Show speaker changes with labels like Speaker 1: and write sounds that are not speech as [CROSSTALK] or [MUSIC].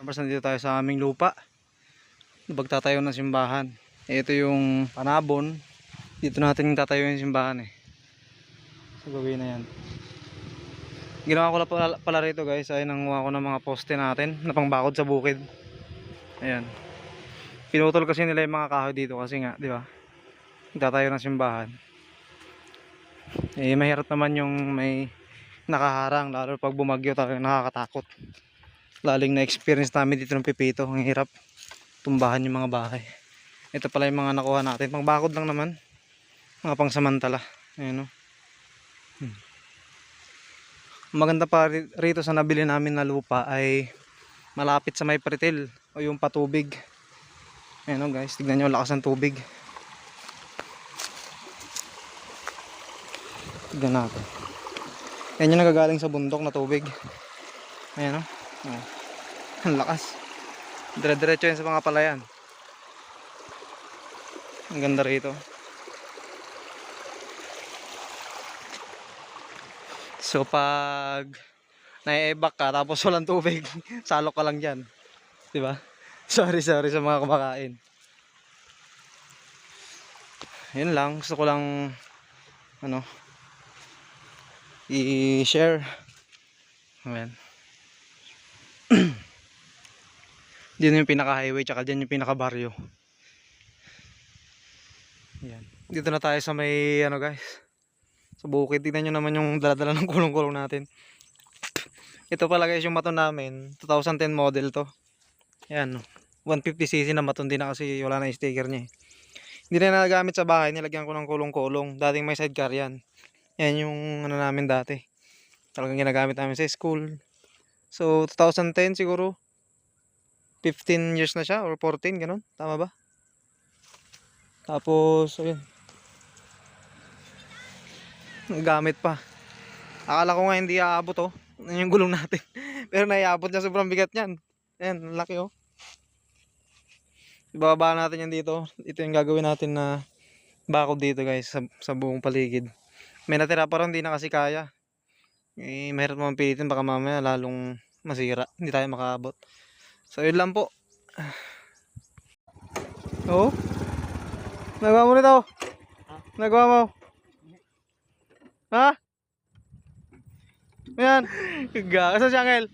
Speaker 1: Tapos nandito tayo sa aming lupa. Magtatayo ng simbahan. Ito yung panabon. Dito natin tatayo yung simbahan eh. So gawin na yan. Ginawa ko lang pala, pala rito guys ay nanguha ko ng mga poste natin na pangbakod sa bukid. Ayan. Pinutol kasi nila yung mga kahoy dito kasi nga, di ba? Tatayo ng simbahan. Eh mahirap naman yung may nakaharang lalo pag bumagyo talaga nakakatakot. Laling na experience namin dito ng pipito, ang hirap tumbahan yung mga bahay. Ito pala yung mga nakuha natin, pangbakod lang naman. Mga pangsamantala. Ayun o. Hmm. Maganda pa ri- rito sa nabili namin na lupa ay malapit sa may pretil o yung patubig. Ayun o guys, tignan nyo lakas ng tubig. Tignan natin. Yan yung nagagaling sa bundok na tubig. Ayan o. Oh. [LAUGHS] Ang lakas. Dire-diretso yan sa mga palayan. Ang ganda rito. So pag nai-evac ka tapos [LAUGHS] walang tubig, [LAUGHS] salok ka lang dyan. 'Di ba? Sorry, sorry sa mga kumakain. Yun lang, gusto ko lang ano i-share. Ayan. Diyan yung pinaka-highway tsaka diyan yung pinaka-baryo. Yan. Dito na tayo sa may ano guys. Sa bukid. Tignan nyo naman yung daladala ng kulong-kulong natin. Ito pala guys yung maton namin. 2010 model to. Yan. 150cc na maton din na kasi wala na yung sticker niya. eh. Hindi na nagagamit sa bahay. Nilagyan ko ng kulong-kulong. Dating may sidecar yan. Yan yung ano namin dati. Talagang ginagamit namin sa school. So 2010 siguro. 15 years na siya or 14 ganun. Tama ba? Tapos ayun. Gamit pa. Akala ko nga hindi aabot oh. Yun yung gulong natin. [LAUGHS] Pero naiabot niya sobrang bigat niyan. Ayan, laki oh. Ibababa natin yan dito. Ito yung gagawin natin na bakod dito guys sa, sa buong paligid. May natira pa rin, hindi na kasi kaya. Eh, mahirap naman pilitin baka mamaya lalong masira. Hindi tayo makaabot. So yun lang po. Oh. Nagawa mo nito. Nagawa mo. Ha? Yan. Gaga. Saan si Angel?